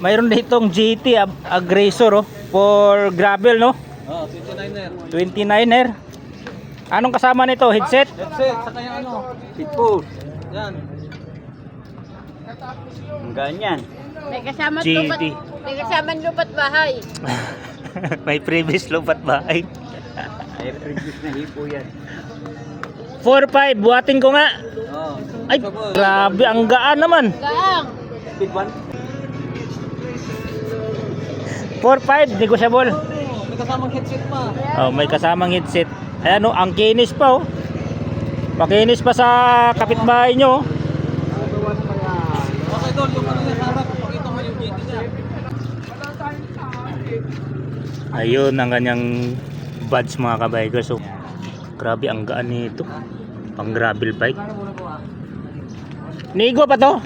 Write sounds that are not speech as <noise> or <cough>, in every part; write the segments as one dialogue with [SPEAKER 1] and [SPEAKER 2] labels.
[SPEAKER 1] Mayroon ditong GT Ag- Aggressor oh, for gravel no?
[SPEAKER 2] Oh, 29er.
[SPEAKER 1] 29er. Anong kasama nito? Headset?
[SPEAKER 2] Headset, saka yung ano.
[SPEAKER 3] Post.
[SPEAKER 2] Yan.
[SPEAKER 3] Ganyan.
[SPEAKER 4] May kasama
[SPEAKER 1] GT.
[SPEAKER 4] lupat, may kasama <laughs> lupat bahay.
[SPEAKER 1] May previous lupat bahay.
[SPEAKER 3] Ay, previous na hipo yan.
[SPEAKER 1] 4-5, buhatin ko nga.
[SPEAKER 2] Oh.
[SPEAKER 1] Ay, grabe, ang gaan naman.
[SPEAKER 4] Gaang.
[SPEAKER 3] Speed 1.
[SPEAKER 1] 4-5, negotiable.
[SPEAKER 2] Oh, may kasamang headset pa.
[SPEAKER 1] Oh, may kasamang headset. Ayan oh, ang kinis pa oh. Pakinis pa sa kapitbahay nyo. oh.
[SPEAKER 2] Okay, Dol, yung ano sa harap. Pakita mo yung niya.
[SPEAKER 1] Ayun ang kanyang buds mga kabikers. So, grabe ang gaan nito. Pang gravel bike. Nigo pa to?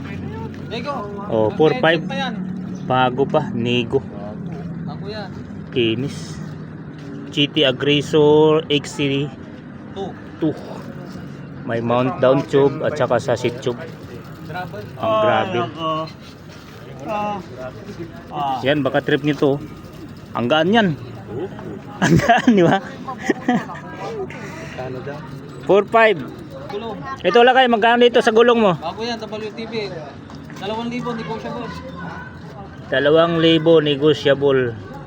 [SPEAKER 2] Lego.
[SPEAKER 1] Oh,
[SPEAKER 2] Ang
[SPEAKER 1] 4-5.
[SPEAKER 2] headset pa yan.
[SPEAKER 1] Bago pa, Nigo.
[SPEAKER 2] Ako yan.
[SPEAKER 1] Kinis. GT Aggressor XC2.
[SPEAKER 2] 2.
[SPEAKER 1] May mount down tube at saka sa seat tube. Ang grabe. Yan, baka trip nito. Ang gaan yan. Ang gaan, di ba?
[SPEAKER 2] Canada.
[SPEAKER 1] 4-5.
[SPEAKER 2] Gulong.
[SPEAKER 1] Ito lang kayo, magkano dito sa gulong mo?
[SPEAKER 2] Bago yan, WTV. 2,000 negotiable.
[SPEAKER 1] 2,000 negotiable.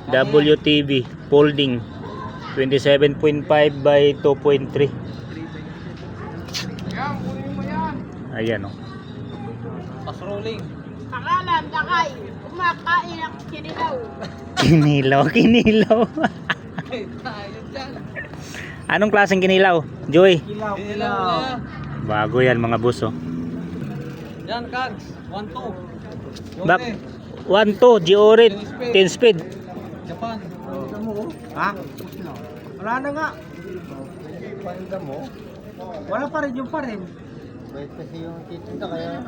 [SPEAKER 1] WTV folding 27.5 by 2.3. Ayan oh.
[SPEAKER 2] Pas rolling.
[SPEAKER 4] Pangalan, dakay. Kumakain ang sinigaw. <laughs>
[SPEAKER 1] Kinilaw, kinilaw. <laughs>
[SPEAKER 2] Ay, tayo dyan.
[SPEAKER 1] Anong klaseng kinilaw? Joy.
[SPEAKER 2] Ilaw. Ilaw na.
[SPEAKER 1] Bago yan mga buso.
[SPEAKER 2] Yan, Kags. 1-2.
[SPEAKER 1] Back 1 2 Giorit 10 speed.
[SPEAKER 2] Japan.
[SPEAKER 5] Ha? Wala na nga. Wala pa rin yung pa rin.
[SPEAKER 3] kasi yung titinda kaya.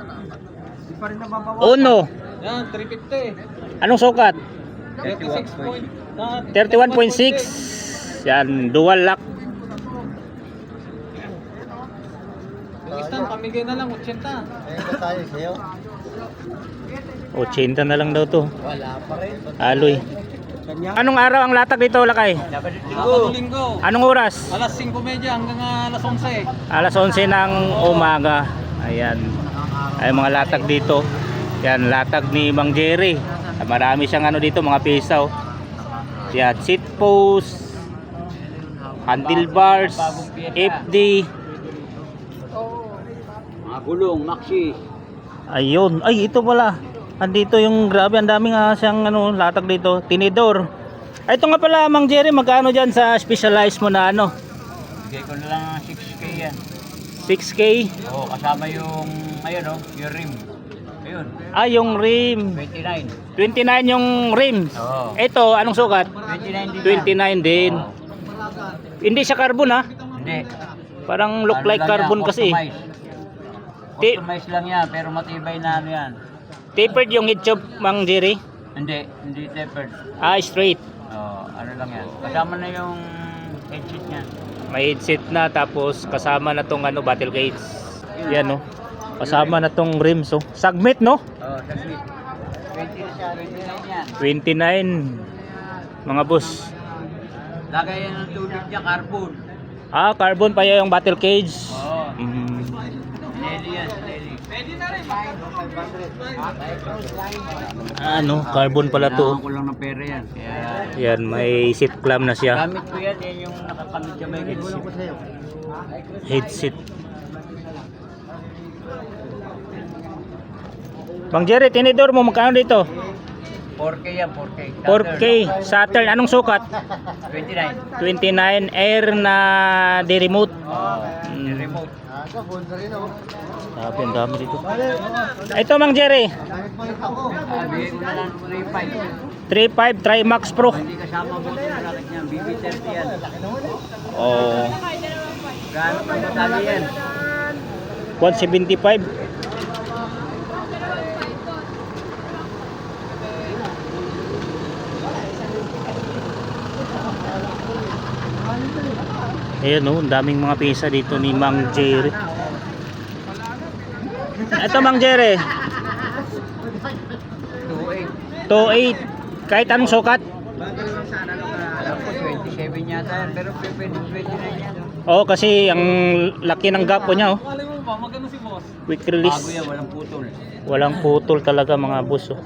[SPEAKER 5] Di pa rin nababawa.
[SPEAKER 1] Uno.
[SPEAKER 2] Yan, 350.
[SPEAKER 1] Anong sukat?
[SPEAKER 2] 36 point. ah,
[SPEAKER 1] 31.6. Yan, dual lock.
[SPEAKER 2] Pamigay na lang, 80.
[SPEAKER 3] Ayun ba tayo sa'yo?
[SPEAKER 1] 80 na lang daw to.
[SPEAKER 3] Wala pa rin.
[SPEAKER 1] Aloy. Anong araw ang latag dito, Lakay?
[SPEAKER 2] Linggo. Linggo.
[SPEAKER 1] Anong oras?
[SPEAKER 2] Alas 5.30 hanggang ah, alas 11.
[SPEAKER 1] Alas 11 ng umaga. Ayan. Ay mga latag dito. Yan, latag ni Mang Jerry. Marami siyang ano dito, mga pisaw. Yan, seat post, handlebars, FD.
[SPEAKER 3] Gulong, maxi.
[SPEAKER 1] Ayun. Ay, ito pala. Andito yung grabe, ang dami nga siyang ano, latag dito. Tinidor. Ay, ito nga pala, Mang Jerry, magkano dyan sa specialized mo na ano?
[SPEAKER 3] Bigay ko na lang ng 6K yan.
[SPEAKER 1] 6K?
[SPEAKER 3] Oo, kasama yung, ayun oh, yung rim. Ayun,
[SPEAKER 1] Ah, yung rim.
[SPEAKER 3] 29.
[SPEAKER 1] 29 yung rim.
[SPEAKER 3] Oo.
[SPEAKER 1] Ito, anong sukat?
[SPEAKER 3] 29 din
[SPEAKER 1] 29 din. Hindi siya carbon ha.
[SPEAKER 3] Hindi.
[SPEAKER 1] Parang look
[SPEAKER 3] Ano
[SPEAKER 1] like
[SPEAKER 3] lang
[SPEAKER 1] carbon kasi.
[SPEAKER 3] Customize.
[SPEAKER 1] Ti-
[SPEAKER 3] Customize lang yan, pero matibay na ano yan.
[SPEAKER 1] Tapered yung head tube, Mang Jerry.
[SPEAKER 3] Hindi, hindi tapered.
[SPEAKER 1] Ah, straight.
[SPEAKER 3] Oo, ano lang yan. Kasama na yung headset niya.
[SPEAKER 1] May headset na tapos kasama na tong ano battle cage. Yan no. Kasama na tong rims oh. Sagmit no?
[SPEAKER 3] Oo, saglit. 20 na siya, 29 yan.
[SPEAKER 1] 29 mga boss.
[SPEAKER 3] Lagay yan ng tubig niya, carbon.
[SPEAKER 1] Ah, carbon pa yung battle cage.
[SPEAKER 3] Oo.
[SPEAKER 1] Mm.
[SPEAKER 3] Nelly yan, Nelly.
[SPEAKER 1] Ano, carbon pala to.
[SPEAKER 3] Kailangan ko lang ng pera yan. Kaya,
[SPEAKER 1] Yan, may seat clamp na siya.
[SPEAKER 3] gamit ko yan, yan yung nakakamit sa may headset.
[SPEAKER 1] Headset. Mang Jerry, tinidor mo magkano dito?
[SPEAKER 3] 4K yan, 4K.
[SPEAKER 1] 4K Saturn anong sukat?
[SPEAKER 3] 29.
[SPEAKER 1] 29 air na di remote.
[SPEAKER 3] Oo,
[SPEAKER 1] Mm.
[SPEAKER 3] remote.
[SPEAKER 1] Grabe, ang dami dito. Ito Mang Jerry,
[SPEAKER 3] Ah, bigay ko na lang ng 3.5.
[SPEAKER 1] 35 Trimax Pro.
[SPEAKER 3] Hindi kasama mo sa racket niya, BB30 yan.
[SPEAKER 1] Oh,
[SPEAKER 3] Gaano pa matali yan?
[SPEAKER 1] 175. Ayan oh, daming mga pisa dito ni Mang Jerry. Ito Mang Jerry,
[SPEAKER 3] 2.8.
[SPEAKER 1] 2.8. Kahit anong sukat?
[SPEAKER 3] Alam ko, 27 yata yan. Pero pwede 29 yan.
[SPEAKER 1] Oo, kasi ang laki ng gap po niya oh.
[SPEAKER 2] Alam mo ba, magano si boss?
[SPEAKER 1] Quick
[SPEAKER 3] Bago
[SPEAKER 1] release.
[SPEAKER 3] yan, walang putol.
[SPEAKER 1] Walang putol talaga mga boss oh.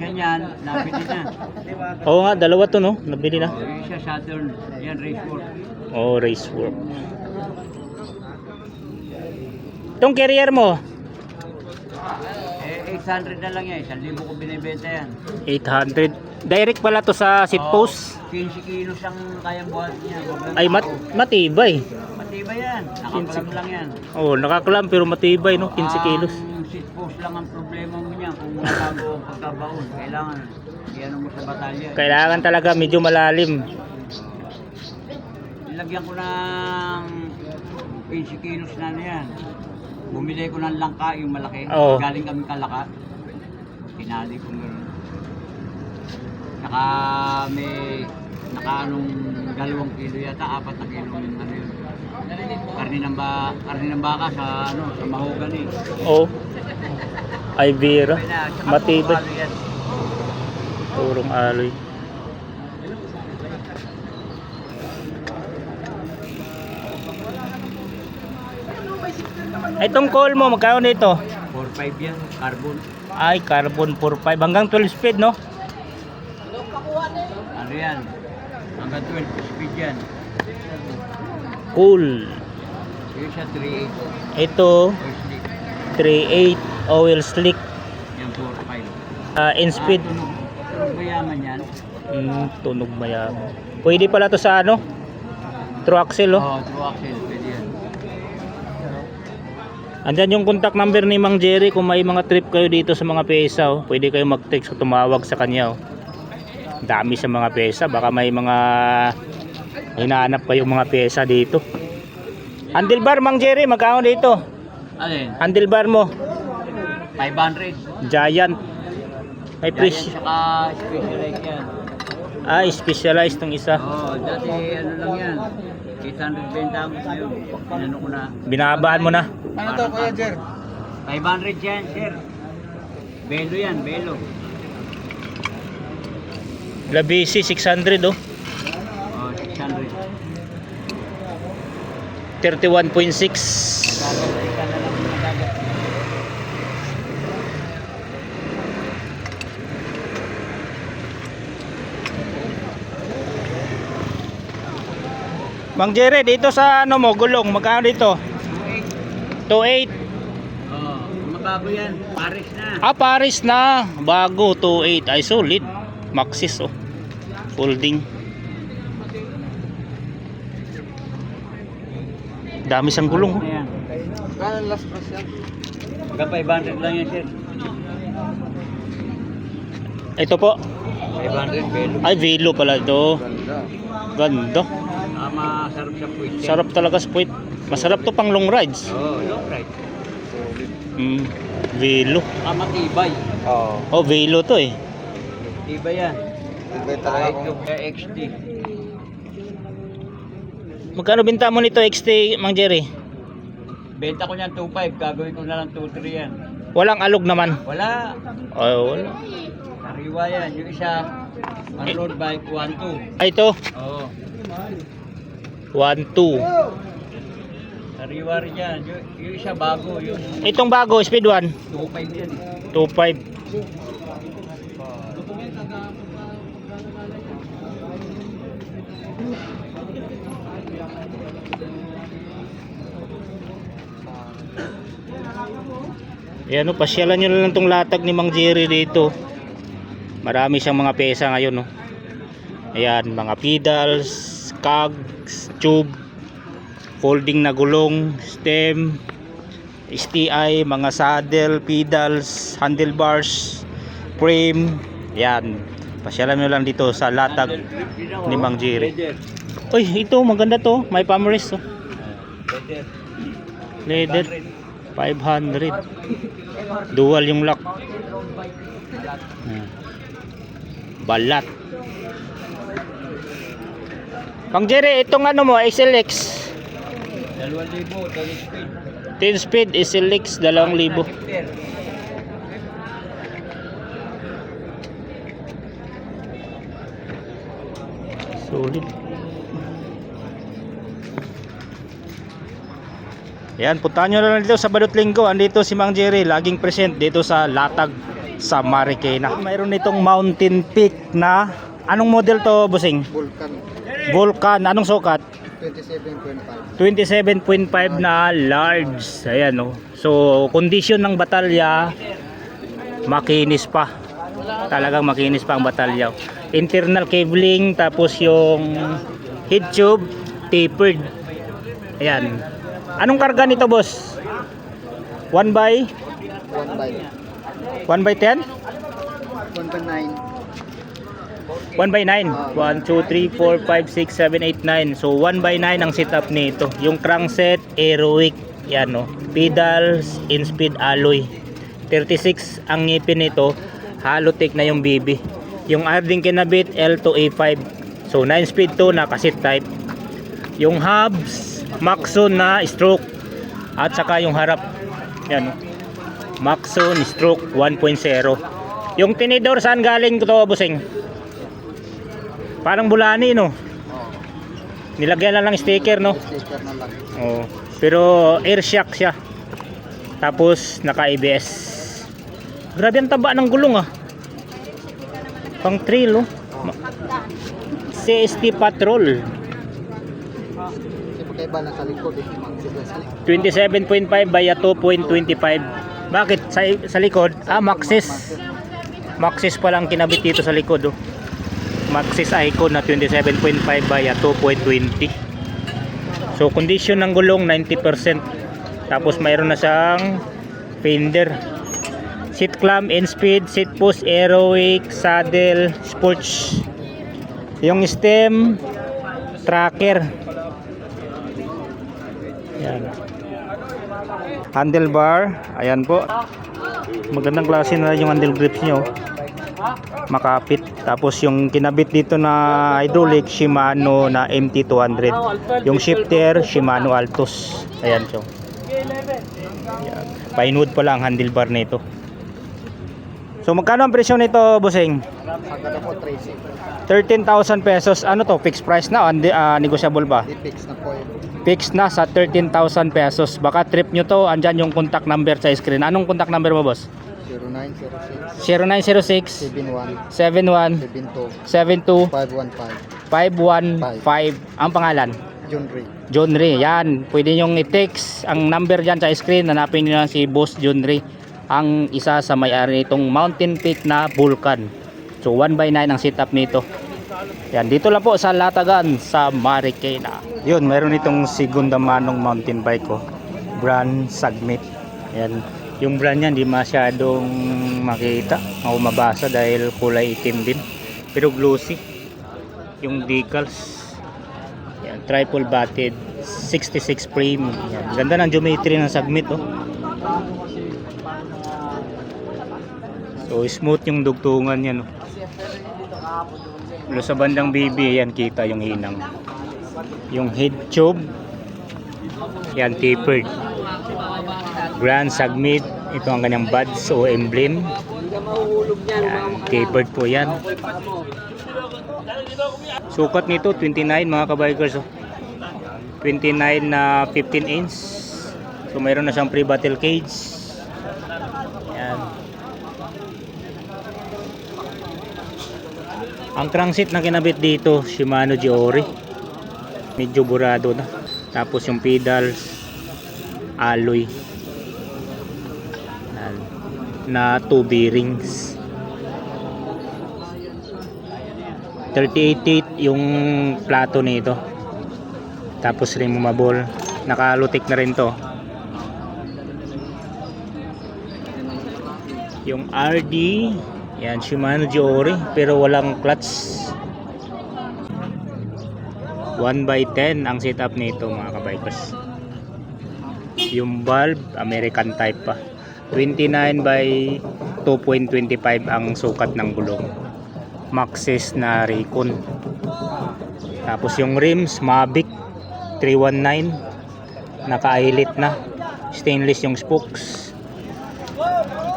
[SPEAKER 3] Niyan, nabili na.
[SPEAKER 1] Oo nga, dalawa to no, nabili na.
[SPEAKER 3] Oh, isa Saturn, yan race work.
[SPEAKER 1] Oh, race work. Itong carrier mo,
[SPEAKER 3] Eh, 800 na lang yan. 1,000 ko binibenta yan.
[SPEAKER 1] 800. Direct pala to sa seat
[SPEAKER 3] Oh,
[SPEAKER 1] post.
[SPEAKER 3] 15 kilos ang kayang buhat niya.
[SPEAKER 1] Ay, mat matibay.
[SPEAKER 3] Matibay yan. Nakapram lang yan.
[SPEAKER 1] Oh, nakaklam pero matibay no, 15 kilos.
[SPEAKER 3] Ang seat post lang ang problema mo niya. Kung mabago ang pagkabaon, kailangan iyan mo sa batalya.
[SPEAKER 1] Kailangan talaga medyo malalim.
[SPEAKER 3] Nilagyan ko ng 15 kilos na na yan. Bumili ko ng langka, yung malaki.
[SPEAKER 1] Oo.
[SPEAKER 3] Galing kami kalaka. Pinali ko meron. Naka may naka anong dalawang kilo yata, apat na kilo yung ano yun. Karni ng ba karni ng baka sa ano sa mahogany.
[SPEAKER 1] Oh. Ay Vera. Matibay. Purong alloy. Itong call mo, magkano nito?
[SPEAKER 3] 4.5 yan, carbon.
[SPEAKER 1] Ay, carbon 45. Hanggang 12 speed, no?
[SPEAKER 3] Ano yan? Hanggang 12 speed yan.
[SPEAKER 1] Cool.
[SPEAKER 3] Yung isa 3.8.
[SPEAKER 1] Ito,
[SPEAKER 3] Or slick.
[SPEAKER 1] 3.8 oil slick.
[SPEAKER 3] Yan 4.5.
[SPEAKER 1] Uh, in speed.
[SPEAKER 3] Ah, tunog. Tunog mayaman yan.
[SPEAKER 1] Mm, tunog mayaman. Pwede pala to sa ano? True axle, oh.
[SPEAKER 3] Oo, true axle. Pwede yan.
[SPEAKER 1] Andyan yung contact number ni Mang Jerry kung may mga trip kayo dito sa mga pesa, oh. Pwede kayo mag-text o tumawag sa kanya, oh. Dami sa mga pesa, baka may mga hinahanap kayong mga pesa dito. Handlebar Mang Jerry, magkano dito?
[SPEAKER 3] Alin?
[SPEAKER 1] Handlebar mo,
[SPEAKER 3] 500.
[SPEAKER 1] Giant. May presyo.
[SPEAKER 3] Saka specialized yan.
[SPEAKER 1] Ah, specialized tong isa.
[SPEAKER 3] Oo, dati ano lang yan. 800 benta mo sa'yo. Inano ko na.
[SPEAKER 1] Binabaan mo na.
[SPEAKER 2] Ano to, Kuya Jer?
[SPEAKER 3] 500 yan, sir. Belo yan, belo.
[SPEAKER 1] Labisi 600 oh.
[SPEAKER 3] Oo, 600.
[SPEAKER 1] 31.6.
[SPEAKER 3] Gagawin ka na lang mga dagat.
[SPEAKER 1] Mang Jerry, dito sa ano mo, gulong, magkano dito? 2.8.
[SPEAKER 3] Oo, mabago yan. Paris na.
[SPEAKER 1] Ah, Paris na. Bago, 2.8. Ay, solid. Maxis, oh. Folding. Dami siyang gulong, oh.
[SPEAKER 2] Kailan last price yan?
[SPEAKER 3] Hanggang 500 lang yan, sir.
[SPEAKER 1] Ito po.
[SPEAKER 3] 500 belo.
[SPEAKER 1] Ay, Velo pala ito.
[SPEAKER 2] Ganda.
[SPEAKER 1] Ganda.
[SPEAKER 3] Masarap sa puwit.
[SPEAKER 1] Sarap talaga sa puwit. Masarap to pang long rides.
[SPEAKER 3] Oo, long ride.
[SPEAKER 1] Mm, Velo.
[SPEAKER 3] Ah, matibay.
[SPEAKER 2] Oo.
[SPEAKER 1] Oh, Velo to eh.
[SPEAKER 3] Tibay yan.
[SPEAKER 2] Ibay
[SPEAKER 3] Kahit yung kay XT.
[SPEAKER 1] Magkano binta mo nito XT, Mang Jerry?
[SPEAKER 3] Benta ko niyan 2.5, gagawin ko na lang 2.3 yan.
[SPEAKER 1] Walang alog naman.
[SPEAKER 3] Wala.
[SPEAKER 1] Oh, wala.
[SPEAKER 3] Sariwa yan. Yung isa, on road bike, 1.2.
[SPEAKER 1] Ay, ito.
[SPEAKER 3] Oo.
[SPEAKER 1] 1, 2.
[SPEAKER 3] Sariwa rin yan. Yung, isa bago, yung
[SPEAKER 1] Itong bago, speed 1.
[SPEAKER 3] 2.5 yan.
[SPEAKER 1] 2.5. Ayan o, pasyalan nyo lang tong latag ni Mang Jerry dito. Marami siyang mga pesa ngayon no. Ayan, mga pedals, cogs, tube, folding na gulong, stem, STI, mga saddle, pedals, handlebars, frame. Yan. Pasyalan nyo lang dito sa latag. Ni Mang Jerry. Uy, ito maganda to. May pamrest oh.
[SPEAKER 3] Leather.
[SPEAKER 1] Leather 500. Dual yung lock. Balat. Pang Jerry, itong ano mo, SLX.
[SPEAKER 3] 2,000, dali speed.
[SPEAKER 1] 10 speed SLX 2,000.
[SPEAKER 3] Shifter.
[SPEAKER 1] Solid. Yan, puntahan nyo na lang dito sa Badot Linggo. Andito si Mang Jerry, laging present dito sa Latag sa Marikina. Mayroon itong Mountain Peak na anong model to, Busing?
[SPEAKER 5] Vulcan
[SPEAKER 1] Vulcan, anong sukat?
[SPEAKER 5] 27.5.
[SPEAKER 1] 27.5 na large. Ayan oh. So, condition ng batalya makinis pa. Talagang makinis pa ang batalya. Internal cabling tapos yung head tube tapered. Ayan. Anong karga nito, boss? 1 by
[SPEAKER 5] 1 by
[SPEAKER 1] 1 by 10?
[SPEAKER 5] 1 by 9.
[SPEAKER 1] 1 by 9. 1, 2, 3, 4, 5, 6, 7, 8, 9. So 1 by 9 ang setup nito. Yung crankset, aerowick. Yan no. Pedals, in-speed alloy. 36 ang ngipin nito. Halotech na yung BB. Yung arding kinabit, L2A5. So 9 speed to, nakasit type. Yung hubs, Maxon na stroke. At saka yung harap. Yan no. Maxon stroke 1.0. Yung tinidor saan galing to, busing? Parang bulani no. Nilagyan na lang sticker no.
[SPEAKER 5] Sticker na lang.
[SPEAKER 1] Oh. Pero air shock siya. Tapos naka ABS. Grabe ang taba ng gulong ah. Pang trail oh. CST Patrol.
[SPEAKER 5] Kasi pagkaiba lang sa likod, eh.
[SPEAKER 1] 27.5 by 2.25. Bakit? Sa, sa likod? Ah, Maxis. Maxis pa lang kinabit dito sa likod oh. Maxis Icon na 27.5 by 2.20. So condition ng gulong 90%. Tapos mayroon na siyang fender. Seat clamp, end speed, seat post, aerowick, saddle, sports. Yung stem, tracker. Yan. Handlebar, ayan po. Magandang klase na yung handle grips nyo. Makapit. Tapos yung kinabit dito na hydraulic, Shimano na MT200. Yung shifter, Shimano Altos. Ayan so. Ayan. Painwood pala ang handlebar nito. So magkano ang presyo nito,
[SPEAKER 5] 13.
[SPEAKER 1] 13,000 pesos. Ano to? Fixed price na? o ah, negotiable ba?
[SPEAKER 5] I-fix na po.
[SPEAKER 1] Fixed na sa 13,000 pesos. Baka trip nyo to. Andyan yung contact number sa screen. Anong contact number mo, boss?
[SPEAKER 5] 0906.
[SPEAKER 1] 0906
[SPEAKER 5] 71
[SPEAKER 1] 71 72
[SPEAKER 5] 72 515
[SPEAKER 1] 515 ang pangalan?
[SPEAKER 5] John Ray.
[SPEAKER 1] John Ray yan. Pwede nyong i-text ang number dyan sa screen. Hanapin nyo lang si Boss John Ray. Ang isa sa may-ari nitong Mountain Peak na Vulcan so 1 by 9 ang setup nito. Yan dito lang po sa Latagan sa Marikina yun meron itong segunda manong mountain bike ko brand Sagmit. Yan yung brand niya hindi masyadong makita o mabasa dahil kulay itim din pero glossy yung decals yan, triple batted 66 frame yan. ganda ng geometry ng Sagmit oh. so smooth yung dugtungan yan oh. Pero sa bandang BB yan kita yung hinang yung head tube yan tapered Grand Sagmit ito ang kanyang buds o emblem. Yan, tapered po yan. Sukat nito 29 mga kabikers oh. 29 na 15 inch. So mayroon na siyang pre-battle cage. Yan. Ang crankset na kinabit dito Shimano Giori. Medyo burado na. Tapos yung pedals alloy. Na 2 bearings. 38.8 yung plato nito. Tapos removable. Nakalutik na rin to. Yung RD yan Shimano Giori pero walang clutch. 1 by 10 ang setup nito mga kabikers yung bulb American type pa 29 by 2.25 ang sukat ng gulong Maxis na Raycon tapos yung rims Mavic 319 naka-eyelet na. Stainless yung spokes.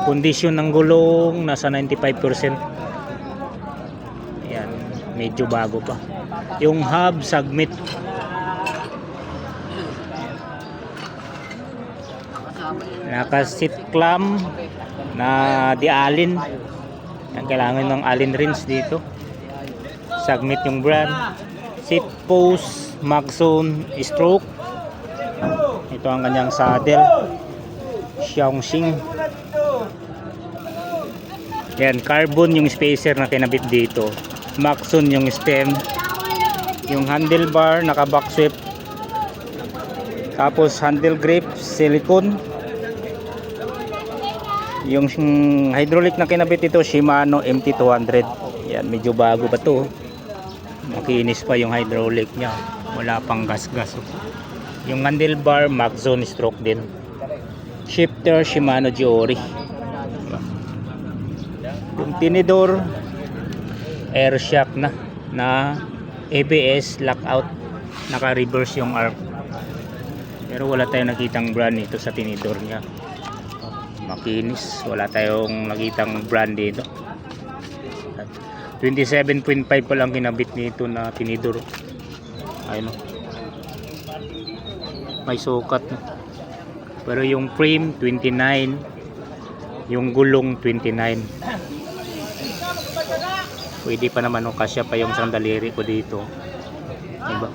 [SPEAKER 1] Kondisyon ng gulong nasa 95%. Ayan, medyo bago pa. Yung hub submit naka seat clamp na di alin. Yan kailangan ng allen rings dito. Submit yung brand. Seat post Maxon stroke. Ito ang kanyang saddle. Xiaoxing. Yan carbon yung spacer na kinabit dito. Maxon yung stem. Yung handlebar naka back sweep. Tapos handle grip silicone yung hydraulic na kinabit ito Shimano MT200 yan medyo bago pa to? Makinis pa yung hydraulic nya wala pang gas gas yung handlebar Maxon stroke din. Shifter Shimano Giori yung tinidor air shock na na ABS lockout. Naka reverse yung arc. Pero wala tayong nakitang brand nito sa tinidor niya makinis. Wala tayong nakitang brand dito. 27.5 pa lang kinabit nito na tinidor. Ayun o may sukat pero yung frame 29 yung gulong 29 pwede pa naman o kasya pa yung sandaliri ko dito. Diba?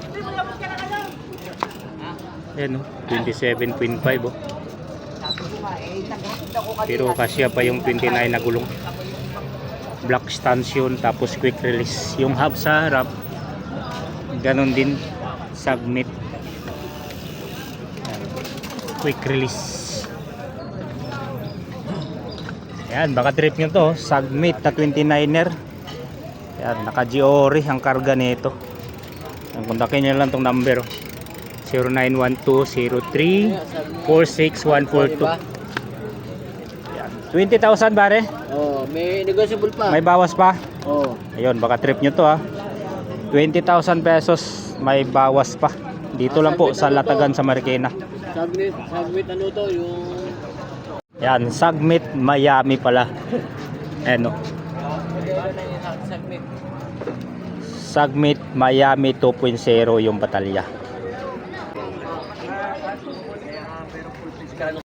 [SPEAKER 1] Ayan o, 27.5 o. Pero kasya pa yung 29 na gulong. Black stanchion tapos quick release. Yung hub sa harap, ganun din, submit. Quick release. Ayan, baka trip nyo to, submit na 29er. Ayan, naka Giori ang karga nito. Ang kontakin nyo lang tong number. oh. 0912-03-46142 Yan. 20,000 bare?
[SPEAKER 5] Oh, may negotiable pa.
[SPEAKER 1] May bawas pa?
[SPEAKER 5] Oh.
[SPEAKER 1] Ayun, baka trip nyo to ha 20,000 pesos may bawas pa dito lang po sa Latagan sa Marikina
[SPEAKER 5] Submit, submit ano to, yung
[SPEAKER 1] yan, Sagmit Miami pala ano
[SPEAKER 5] submit.
[SPEAKER 1] Miami 2.0 yung batalya